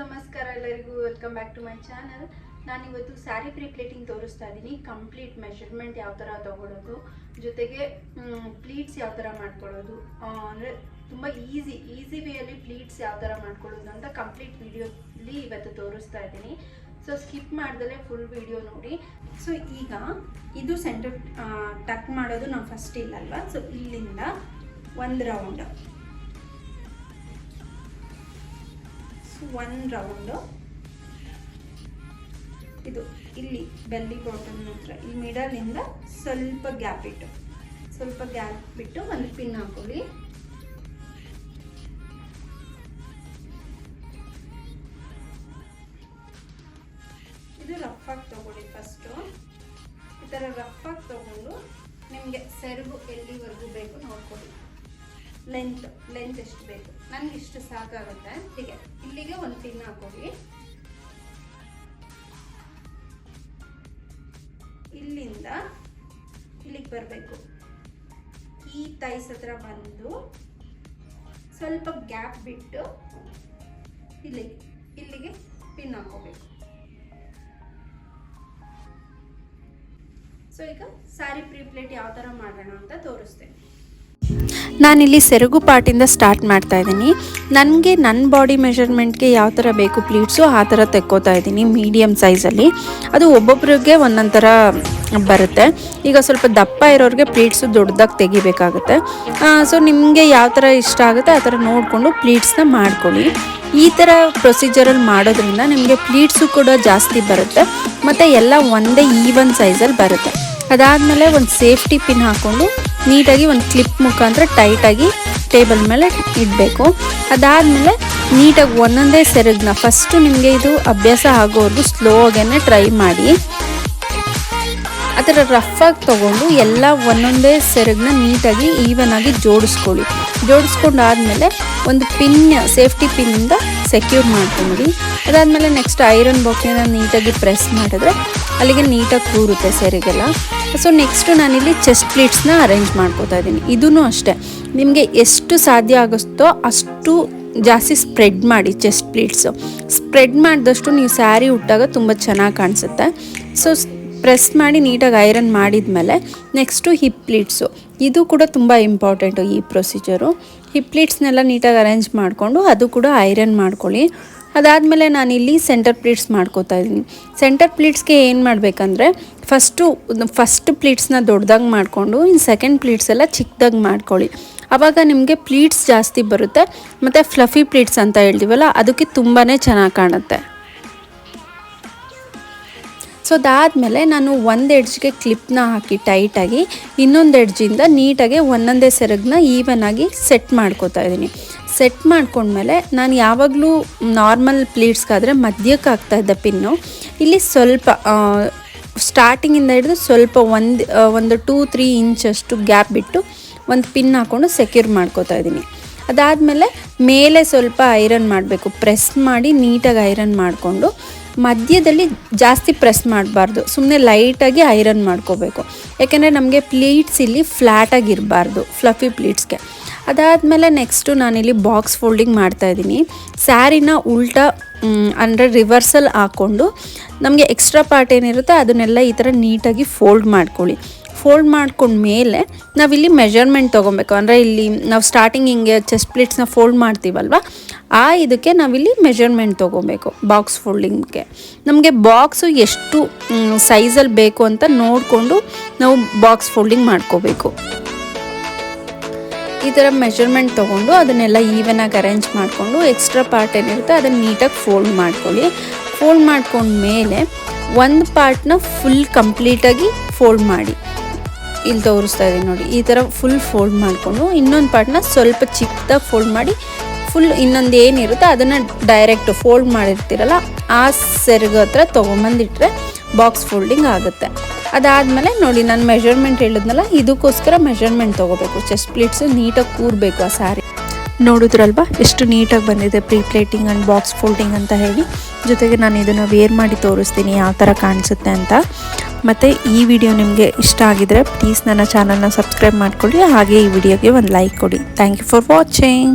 ನಮಸ್ಕಾರ ಎಲ್ಲರಿಗೂ. Welcome back to my channel ನಾನು ಇವತ್ತು ಸ್ಯಾರಿ ಪ್ಲೇಟಿಂಗ್ ತೋರಿಸ್ತಾ ಇದ್ದೀನಿ ಕಂಪ್ಲೀಟ್ ಮೆಷರ್ಮೆಂಟ್ ಯಾವ ಥರ ತಗೊಳ್ಳೋದು ಜೊತೆಗೆ ಪ್ಲೀಟ್ಸ್ ಯಾವ ಥರ ಮಾಡ್ಕೊಳ್ಳೋದು ಅಂದರೆ ತುಂಬ ಈಸಿ ಈಸಿ ವೇಯಲ್ಲಿ ಪ್ಲೀಟ್ಸ್ ಯಾವ ಥರ ಮಾಡ್ಕೊಳ್ಳೋದು ಅಂತ ಕಂಪ್ಲೀಟ್ ವಿಡಿಯೋಲಿ ಇವತ್ತು ತೋರಿಸ್ತಾ ಇದ್ದೀನಿ ಸೊ ಸ್ಕಿಪ್ ಮಾಡ್ದಲೇ ಫುಲ್ ವಿಡಿಯೋ ನೋಡಿ. ಸೊ ಈಗ ಇದು ಸೆಂಟರ್ ಟಕ್ ಮಾಡೋದು ನಾವು ಫಸ್ಟ್ ಇಲ್ಲಲ್ವಾ? ಸೊ ಇಲ್ಲಿಂದ ಒಂದು ರೌಂಡ್ ಒನ್ ರೌಂಡು ಇದು ಇಲ್ಲಿ ಬೆಲ್ಲಿ ಬಾಟಮ್ ಹತ್ರ, ಈ ಮಿಡಲಿಂದ ಸ್ವಲ್ಪ ಗ್ಯಾಪ್ ಇಟ್ಟು, ಸ್ವಲ್ಪ ಗ್ಯಾಪ್ ಬಿಟ್ಟು ಒಂದು ಪಿನ್ ಹಾಕೊಳ್ಳಿ. ಇದು ರಫ್ ಆಗಿ ತಗೊಳ್ಳಿ ಫಸ್ಟು ಈ ಥರ ರಫ್ ಆಗಿ ತಗೊಂಡು ನಿಮಗೆ ಸೆರಗು ಎಲ್ಲಿವರೆಗೂ ಬೇಕು ನೋಡ್ಕೊಳ್ಳಿ. ಲೆಂತ್ ಲೆಂತ್ ಎಷ್ಟು ಬೇಕು? ನನಗೆ ಇಷ್ಟು ಸಾಕಾಗುತ್ತೆ. ಹೀಗೆ. ಇಲ್ಲಿಗೆ ಒಂದು ಪಿನ್ ಹಾಕೊಳ್ಳಿ ಇಲ್ಲಿಂದ ಇಲ್ಲಿಗೆ ಬರಬೇಕು. ಈ ತೈಸ್ ಹತ್ರ ಬಂದು ಸ್ವಲ್ಪ ಗ್ಯಾಪ್ ಬಿಟ್ಟು ಇಲ್ಲಿಗೆ ಇಲ್ಲಿಗೆ ಪಿನ್ ಹಾಕೋಬೇಕು. ಸೊ ಈಗ ಸ್ಯಾರಿ ಪ್ರೀಪ್ಲೇಟ್ ಯಾವ ಥರ ಮಾಡೋಣ ಅಂತ ತೋರಿಸ್ತೇನೆ. ನಾನಿಲ್ಲಿ ಸೆರಗು ಪಾರ್ಟಿಂದ ಸ್ಟಾರ್ಟ್ ಮಾಡ್ತಾ ಇದ್ದೀನಿ. ನನಗೆ ನನ್ನ ಬಾಡಿ ಮೆಷರ್ಮೆಂಟ್ಗೆ ಯಾವ ಥರ ಬೇಕು ಪ್ಲೀಟ್ಸು ಆ ಥರ ತೆಕ್ಕೋತಾ ಇದ್ದೀನಿ ಮೀಡಿಯಮ್ ಸೈಜಲ್ಲಿ. ಅದು ಒಬ್ಬೊಬ್ರಿಗೆ ಒಂದೊಂದು ಬರುತ್ತೆ. ಈಗ ಸ್ವಲ್ಪ ದಪ್ಪ ಇರೋರಿಗೆ ಪ್ಲೀಟ್ಸು ದೊಡ್ಡದಾಗಿ ತೆಗಿಬೇಕಾಗುತ್ತೆ. ಸೊ ನಿಮಗೆ ಯಾವ ಥರ ಇಷ್ಟ ಆಗುತ್ತೆ ಆ ಥರ ನೋಡಿಕೊಂಡು ಪ್ಲೀಟ್ಸ್ನ ಮಾಡ್ಕೊಳ್ಳಿ. ಈ ಥರ ಪ್ರೊಸೀಜರಲ್ಲಿ ಮಾಡೋದ್ರಿಂದ ನಿಮಗೆ ಪ್ಲೀಟ್ಸು ಕೂಡ ಜಾಸ್ತಿ ಬರುತ್ತೆ. ಮತ್ತು ಎಲ್ಲ ಒಂದೇ ಈವನ್ ಸೈಜಲ್ಲಿ ಬರುತ್ತೆ. ಅದಾದಮೇಲೆ ಒಂದು ಸೇಫ್ಟಿ ಪಿನ್ ಹಾಕ್ಕೊಂಡು ನೀಟಾಗಿ ಒಂದು ಕ್ಲಿಪ್ ಮುಖಾಂತರ ಟೈಟಾಗಿ ಟೇಬಲ್ ಮೇಲೆ ಇಡಬೇಕು. ಅದಾದಮೇಲೆ ನೀಟಾಗಿ ಒಂದೊಂದೇ ಸೆರಗನ್ನ ಫಸ್ಟು ನಿಮಗೆ ಇದು ಅಭ್ಯಾಸ ಆಗೋವರೆಗೂ ಸ್ಲೋ ಆಗೇ ಟ್ರೈ ಮಾಡಿ. ಆ ಥರ ರಫಾಗಿ ತೊಗೊಂಡು ಎಲ್ಲ ಒಂದೊಂದೇ ಸೆರಗನ್ನ ನೀಟಾಗಿ ಈವನ್ ಆಗಿ ಜೋಡಿಸ್ಕೊಳ್ಳಿ. ಜೋಡಿಸ್ಕೊಂಡಾದ್ಮೇಲೆ ಒಂದು ಪಿನ್ ಸೇಫ್ಟಿ ಪಿನ್ನಿಂದ ಸೆಕ್ಯೂರ್ ಮಾಡ್ಕೊಂಬಿಡಿ ಅದಾದಮೇಲೆ ನೆಕ್ಸ್ಟ್ ಐರನ್ ಬಾಕ್ಸಿನ ನೀಟಾಗಿ ಪ್ರೆಸ್ ಮಾಡಿದ್ರೆ ಅಲ್ಲಿಗೆ ನೀಟಾಗಿ ಕೂರುತ್ತೆ ಸೆರೆಗೆಲ್ಲ. ಸೊ ನೆಕ್ಸ್ಟು ನಾನಿಲ್ಲಿ ಚೆಸ್ಟ್ ಪ್ಲೇಟ್ಸ್ನ ಅರೇಂಜ್ ಮಾಡ್ಕೋತಾ ಇದ್ದೀನಿ. ಇದೂ ಅಷ್ಟೇ. ನಿಮಗೆ ಎಷ್ಟು ಸಾಧ್ಯ ಆಗುತ್ತೋ ಅಷ್ಟು ಜಾಸ್ತಿ ಸ್ಪ್ರೆಡ್ ಮಾಡಿ ಚೆಸ್ಟ್ ಪ್ಲೇಟ್ಸು ಸ್ಪ್ರೆಡ್ ಮಾಡಿದಷ್ಟು ನೀವು ಸ್ಯಾರಿ ಉಟ್ಟಾಗ ತುಂಬ ಚೆನ್ನಾಗಿ ಕಾಣಿಸುತ್ತೆ. ಸೊ ಪ್ರೆಸ್ ಮಾಡಿ ನೀಟಾಗಿ ಐರನ್ ಮಾಡಿದ ಮೇಲೆ ನೆಕ್ಸ್ಟು ಹಿಪ್ ಪ್ಲೀಟ್ಸು ಇದು ಕೂಡ ತುಂಬ ಇಂಪಾರ್ಟೆಂಟು ಈ ಪ್ರೊಸೀಜರು ಹಿಪ್ ಪ್ಲೀಟ್ಸ್ನೆಲ್ಲ ನೀಟಾಗಿ ಅರೇಂಜ್ ಮಾಡಿಕೊಂಡು ಅದು ಕೂಡ ಐರನ್ ಮಾಡ್ಕೊಳ್ಳಿ. ಅದಾದಮೇಲೆ ನಾನಿಲ್ಲಿ ಸೆಂಟರ್ ಪ್ಲೀಟ್ಸ್ ಮಾಡ್ಕೋತಾ ಇದ್ದೀನಿ. ಸೆಂಟರ್ ಪ್ಲೀಟ್ಸ್ಗೆ ಏನು ಮಾಡಬೇಕಂದ್ರೆ ಫಸ್ಟು ಫಸ್ಟ್ ಪ್ಲೀಟ್ಸ್ನ ದೊಡ್ಡದಾಗಿ ಮಾಡಿಕೊಂಡು ಇನ್ನು ಸೆಕೆಂಡ್ ಪ್ಲೀಟ್ಸ್ ಎಲ್ಲ ಚಿಕ್ಕದಾಗಿ ಮಾಡ್ಕೊಳ್ಳಿ. ಆವಾಗ ನಿಮಗೆ ಪ್ಲೀಟ್ಸ್ ಜಾಸ್ತಿ ಬರುತ್ತೆ, ಮತ್ತು ಫ್ಲಫಿ ಪ್ಲೀಟ್ಸ್ ಅಂತ ಹೇಳ್ತೀವಲ್ಲ, ಅದಕ್ಕೆ ತುಂಬಾ ಚೆನ್ನಾಗಿ ಕಾಣುತ್ತೆ. ಸೊ ಅದಾದಮೇಲೆ ನಾನು ಒಂದು ಎಡ್ಜ್ಗೆ ಕ್ಲಿಪ್ನ ಹಾಕಿ ಟೈಟಾಗಿ ಇನ್ನೊಂದು ಎಡ್ಜಿಂದ ನೀಟಾಗಿ ಒಂದೊಂದೇ ಸೆರಗನ್ನ ಈವನ್ ಆಗಿ ಸೆಟ್ ಮಾಡ್ಕೋತಾ ಇದ್ದೀನಿ. ಸೆಟ್ ಮಾಡ್ಕೊಂಡ್ಮೇಲೆ ನಾನು ಯಾವಾಗಲೂ ನಾರ್ಮಲ್ ಪ್ಲೇಟ್ಸ್ಗಾದರೆ ಮಧ್ಯಕ್ಕೆ ಇದ್ದ ಪಿನ್ನು. ಇಲ್ಲಿ ಸ್ವಲ್ಪ ಸ್ಟಾರ್ಟಿಂಗಿಂದ ಹಿಡಿದು ಸ್ವಲ್ಪ ಒಂದು ಒಂದು ಟೂ, ತ್ರೀ ಇಂಚಷ್ಟು ಗ್ಯಾಪ್ ಬಿಟ್ಟು ಒಂದು ಪಿನ್ ಹಾಕ್ಕೊಂಡು ಸೆಕ್ಯೂರ್ ಮಾಡ್ಕೋತಾ ಇದ್ದೀನಿ. ಅದಾದಮೇಲೆ ಮೇಲೆ ಸ್ವಲ್ಪ ಐರನ್ ಮಾಡಬೇಕು. ಪ್ರೆಸ್ ಮಾಡಿ ನೀಟಾಗಿ ಐರನ್ ಮಾಡಿಕೊಂಡು ಮಧ್ಯದಲ್ಲಿ ಜಾಸ್ತಿ ಪ್ರೆಸ್ ಮಾಡಬಾರ್ದು. ಸುಮ್ಮನೆ ಲೈಟಾಗಿ ಐರನ್ ಮಾಡ್ಕೋಬೇಕು. ಯಾಕೆಂದರೆ ನಮಗೆ ಪ್ಲೀಟ್ಸ್ ಇಲ್ಲಿ ಫ್ಲ್ಯಾಟಾಗಿರಬಾರ್ದು ಫ್ಲಫಿ ಪ್ಲೀಟ್ಸ್ಗೆ. ಅದಾದಮೇಲೆ ನೆಕ್ಸ್ಟು ನಾನಿಲ್ಲಿ ಬಾಕ್ಸ್ ಫೋಲ್ಡಿಂಗ್ ಮಾಡ್ತಾಯಿದ್ದೀನಿ ಸ್ಯಾರಿನ ಉಲ್ಟಾ ಅಂದರೆ ರಿವರ್ಸಲ್ ಹಾಕ್ಕೊಂಡು ನಮಗೆ ಎಕ್ಸ್ಟ್ರಾ ಪಾರ್ಟ್ ಏನಿರುತ್ತೆ ಅದನ್ನೆಲ್ಲ ಈ ಥರ ನೀಟಾಗಿ ಫೋಲ್ಡ್ ಮಾಡ್ಕೊಳ್ಳಿ. ಫೋಲ್ಡ್ ಮಾಡ್ಕೊಂಡ ಮೇಲೆ ನಾವಿಲ್ಲಿ ಮೆಜರ್ಮೆಂಟ್ ತೊಗೊಬೇಕು. ಅಂದರೆ ಇಲ್ಲಿ ನಾವು ಸ್ಟಾರ್ಟಿಂಗ್ ಹಿಂಗೆ ಚೆಸ್ಟ್ ಪ್ಲೇಟ್ಸ್ನ ಫೋಲ್ಡ್ ಮಾಡ್ತೀವಲ್ವ? ಆ ಇದಕ್ಕೆ ನಾವಿಲ್ಲಿ ಮೆಜರ್ಮೆಂಟ್ ತೊಗೋಬೇಕು ಬಾಕ್ಸ್ ಫೋಲ್ಡಿಂಗ್ಗೆ. ನಮಗೆ ಬಾಕ್ಸು ಎಷ್ಟು ಸೈಜಲ್ಲಿ ಬೇಕು ಅಂತ ನೋಡಿಕೊಂಡು ನಾವು ಬಾಕ್ಸ್ ಫೋಲ್ಡಿಂಗ್ ಮಾಡ್ಕೋಬೇಕು. ಈ ಥರ ಮೆಷರ್ಮೆಂಟ್ ತೊಗೊಂಡು ಅದನ್ನೆಲ್ಲ ಈವನಾಗಿ ಅರೇಂಜ್ ಮಾಡಿಕೊಂಡು ಎಕ್ಸ್ಟ್ರಾ ಪಾರ್ಟ್ ಏನಿರುತ್ತೆ ಅದನ್ನು ನೀಟಾಗಿ ಫೋಲ್ಡ್ ಮಾಡ್ಕೊಳ್ಳಿ. ಫೋಲ್ಡ್ ಮಾಡ್ಕೊಂಡ್ಮೇಲೆ ಒಂದು ಪಾರ್ಟ್ನ ಫುಲ್ ಕಂಪ್ಲೀಟಾಗಿ ಫೋಲ್ಡ್ ಮಾಡಿ. ಇಲ್ಲಿ ತೋರಿಸ್ತಾ ಇದ್ದೀನಿ ನೋಡಿ, ಈ ಥರ ಫುಲ್ ಫೋಲ್ಡ್ ಮಾಡಿಕೊಂಡು ಇನ್ನೊಂದು ಪಾರ್ಟ್ನ ಸ್ವಲ್ಪ ಚಿಕ್ಕದಾಗಿ ಫೋಲ್ಡ್ ಮಾಡಿ ಫುಲ್ ಇನ್ನೊಂದು ಏನಿರುತ್ತೆ ಅದನ್ನು ಡೈರೆಕ್ಟ್ ಫೋಲ್ಡ್ ಮಾಡಿರ್ತೀರಲ್ಲ, ಆ ಸೆರಗು ಹತ್ರ ತೊಗೊಂಬಂದಿಟ್ರೆ ಬಾಕ್ಸ್ ಫೋಲ್ಡಿಂಗ್ ಆಗುತ್ತೆ. ಅದಾದಮೇಲೆ ನೋಡಿ, ನಾನು ಮೆಷರ್ಮೆಂಟ್ ಹೇಳಿದ್ನಲ್ಲ, ಇದಕ್ಕೋಸ್ಕರ ಮೆಷರ್ಮೆಂಟ್ ತೊಗೋಬೇಕು. ಚೆಸ್ಟ್ ಪ್ಲೇಟ್ಸ್ ನೀಟಾಗಿ ಕೂರಬೇಕು ಆ ಸ್ಯಾರಿ ನೋಡಿದ್ರಲ್ವಾ? ಎಷ್ಟು ನೀಟಾಗಿ ಬಂದಿದೆ pre pleating and box folding ಅಂತ ಹೇಳಿ. ಜೊತೆಗೆ ನಾನು ಇದನ್ನು ವೇರ್ ಮಾಡಿ ತೋರಿಸ್ತೀನಿ, ಯಾವ ಥರ ಕಾಣಿಸುತ್ತೆ ಅಂತ. ಮತ್ತು ಈ ವಿಡಿಯೋ ನಿಮಗೆ ಇಷ್ಟ ಆಗಿದರೆ ಪ್ಲೀಸ್ ನನ್ನ ಚಾನಲ್ನ ಸಬ್ಸ್ಕ್ರೈಬ್ ಮಾಡಿಕೊಳ್ಳಿ, ಹಾಗೆ ಈ ವಿಡಿಯೋಗೆ ಒಂದು ಲೈಕ್ ಕೊಡಿ. Thank you for watching